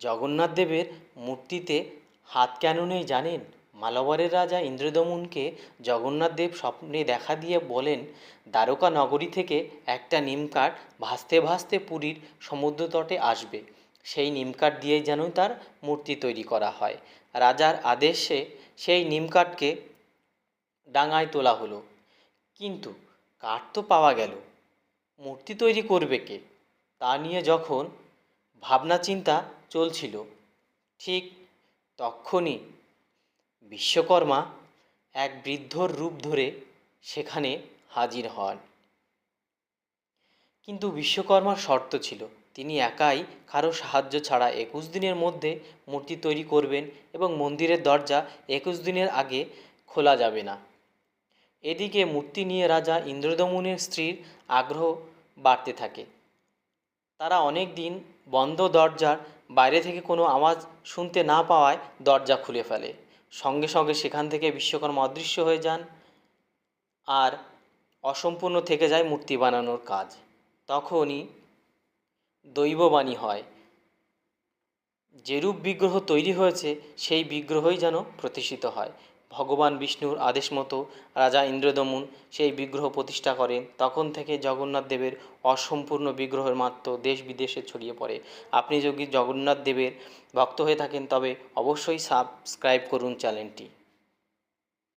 জগন্নাথ দেবের মূর্তিতে হাত কেন নেই জানেন? মালাবারের রাজা ইন্দ্রদমনকে জগন্নাথ দেব স্বপ্নে দেখা দিয়ে বলেন, দ্বারকা নগরী থেকে একটা নিম কাঠ ভাসতে ভাসতে পুরীর সমুদ্র তটে আসবে। সেই নিম কাঠ দিয়েই যেন তার মূর্তি তৈরি করা হয়। রাজার আদেশে সেই নিম কাঠকে ডাঙায় তোলা হলো। কিন্তু কাঠ তো পাওয়া গেল। মূর্তি তৈরি করবে কে? তা নিয়ে যখন ভাবনা চিন্তা চলছিল, ঠিক তক্ষুনি বিশ্বকর্মা এক বৃদ্ধর রূপ ধরে সেখানে হাজির হন। কিন্তু বিশ্বকর্মার শর্ত ছিল, তিনি একাই কারও সাহায্য ছাড়া একুশ দিনের মধ্যে মূর্তি তৈরি করবেন এবং মন্দিরের দরজা একুশ দিনের আগে খোলা যাবে না। এদিকে মূর্তি নিয়ে রাজা ইন্দ্রদমনের স্ত্রীর আগ্রহ বাড়তে থাকে। তারা অনেক দিন বন্ধ দরজার বাইরে থেকে কোনো আওয়াজ শুনতে না পাওয়ায় দরজা খুলে ফেলে। সঙ্গে সঙ্গে সেখান থেকে বিশ্বকর্মা অদৃশ্য হয়ে যান আর অসম্পূর্ণ থেকে যায় মূর্তি বানানোর কাজ। তখনই দৈববাণী হয়। যেরূপ বিগ্রহ তৈরি হয়েছে, সেই বিগ্রহই যেন প্রতিষ্ঠিত হয়। ভগবান বিষ্ণুর আদেশ মতো রাজা ইন্দ্রদমন সেই বিগ্রহ প্রতিষ্ঠা করেন। তখন থেকে জগন্নাথ দেবের অসম্পূর্ণ বিগ্রহের মাত্র দেশ বিদেশে ছড়িয়ে পড়ে। আপনি যদি জগন্নাথ দেবের ভক্ত হয়ে থাকেন, তবে অবশ্যই সাবস্ক্রাইব করুন চ্যানেলটি।